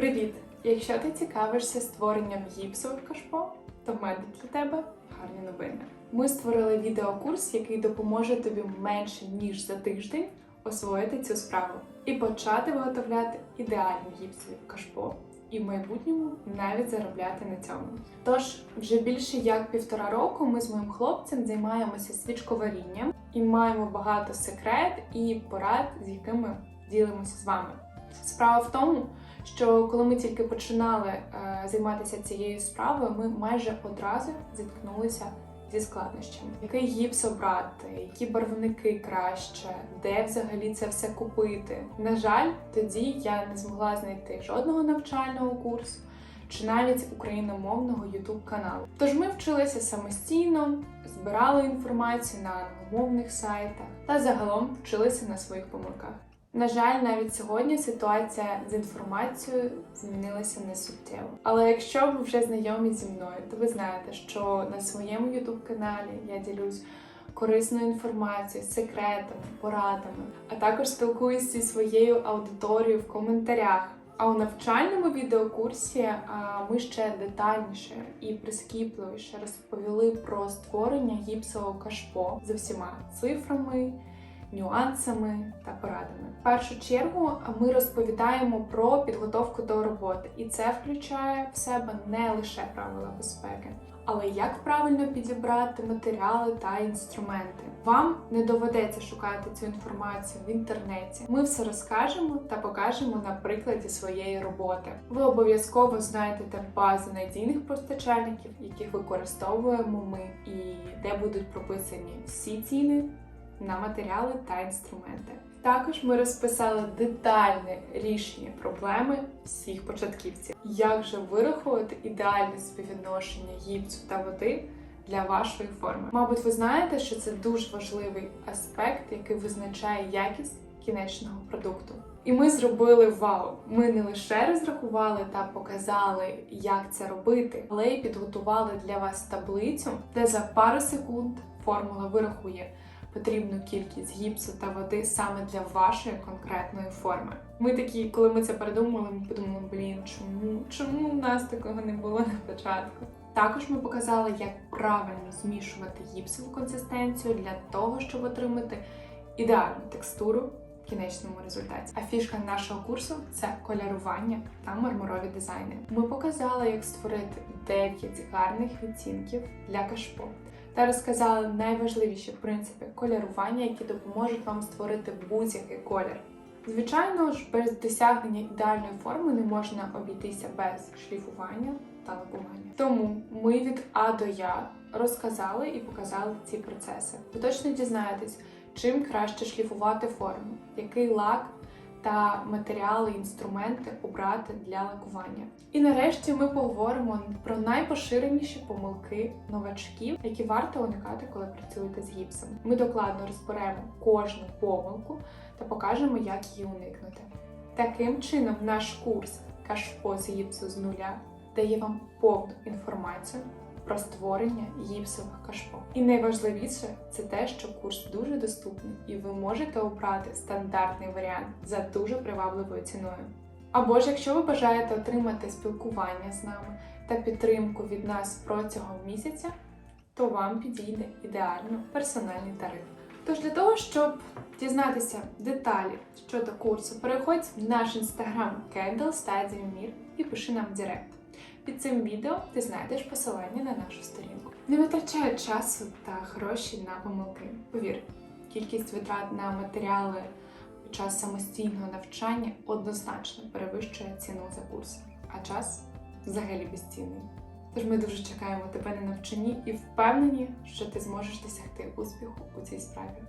Привіт! Якщо ти цікавишся створенням гіпсових кашпо, то в мене для тебе гарні новини. Ми створили відеокурс, який допоможе тобі менше ніж за тиждень освоїти цю справу і почати виготовляти ідеальні гіпсові кашпо. І в майбутньому навіть заробляти на цьому. Тож вже більше як півтора року ми з моїм хлопцем займаємося свічковарінням і маємо багато секрет і порад, з якими ділимося з вами. Справа в тому, що коли ми тільки починали е, займатися цією справою, ми майже одразу зіткнулися зі складнощами. Який гіпс обрати, які барвники краще, де взагалі це все купити. На жаль, тоді я не змогла знайти жодного навчального курсу чи навіть україномовного youtube каналу. Тож ми вчилися самостійно, збирали інформацію на англомовних сайтах та загалом вчилися на своїх помилках. На жаль, навіть сьогодні ситуація з інформацією змінилася не суттєво. Але якщо ви вже знайомі зі мною, то ви знаєте, що на своєму youtube каналі я ділюсь корисною інформацією, секретами, порадами, а також спілкуюся зі своєю аудиторією в коментарях. А у навчальному відеокурсі ми ще детальніше і прискіпливіше розповіли про створення гіпсового кашпо з усіма цифрами, нюансами та порадами. В першу чергу ми розповідаємо про підготовку до роботи, і це включає в себе не лише правила безпеки, але як правильно підібрати матеріали та інструменти. Вам не доведеться шукати цю інформацію в інтернеті. Ми все розкажемо та покажемо на прикладі своєї роботи. Ви обов'язково знайдете базу надійних постачальників, яких використовуємо ми, і де будуть прописані всі ціни на матеріали та інструменти. Також ми розписали детальне рішення проблеми всіх початківців, як же вирахувати ідеальне співвідношення гіпсу та води для вашої форми. Мабуть, ви знаєте, що це дуже важливий аспект, який визначає якість кінечного продукту. І ми зробили вау. Ми не лише розрахували та показали, як це робити, але й підготували для вас таблицю, де за пару секунд формула вирахує потрібну кількість гіпсу та води саме для вашої конкретної форми. Ми такі, коли ми це передумали, ми подумали, блін, чому чому в нас такого не було на початку? Також ми показали, як правильно змішувати гіпсову консистенцію для того, щоб отримати ідеальну текстуру в кінечному результаті. А фішка нашого курсу це кольорування та мармурові дизайни. Ми показали, як створити 9 гарних відтінків для кашпо та розказали найважливіші принципи кольорування, які допоможуть вам створити будь-який колір. Звичайно ж, без досягнення ідеальної форми не можна обійтися без шліфування та лакування. Тому ми від А до Я розказали і показали ці процеси. Ви точно дізнаєтесь, чим краще шліфувати форму, який лак та матеріали, інструменти обрати для лакування. І нарешті ми поговоримо про найпоширеніші помилки новачків, які варто уникати, коли працюєте з гіпсом. Ми докладно розберемо кожну помилку та покажемо, як її уникнути. Таким чином, наш курс Кашпо з гіпсу з нуля дає вам повну інформацію про створення гіпсових кашпо. І найважливіше це те, що курс дуже доступний, і ви можете обрати стандартний варіант за дуже привабливою ціною. Або ж якщо ви бажаєте отримати спілкування з нами та підтримку від нас протягом місяця, то вам підійде ідеально персональний тариф. Тож для того, щоб дізнатися деталі щодо курсу, переходь в наш інстаграм Candle Study Mir і пиши нам Директ. Під цим відео ти знайдеш посилання на нашу сторінку. Не витрачай часу та гроші на помилки. Повір, кількість витрат на матеріали під час самостійного навчання однозначно перевищує ціну за курс, а час взагалі безцінний. Тож ми дуже чекаємо тебе на навчанні і впевнені, що ти зможеш досягти успіху у цій справі.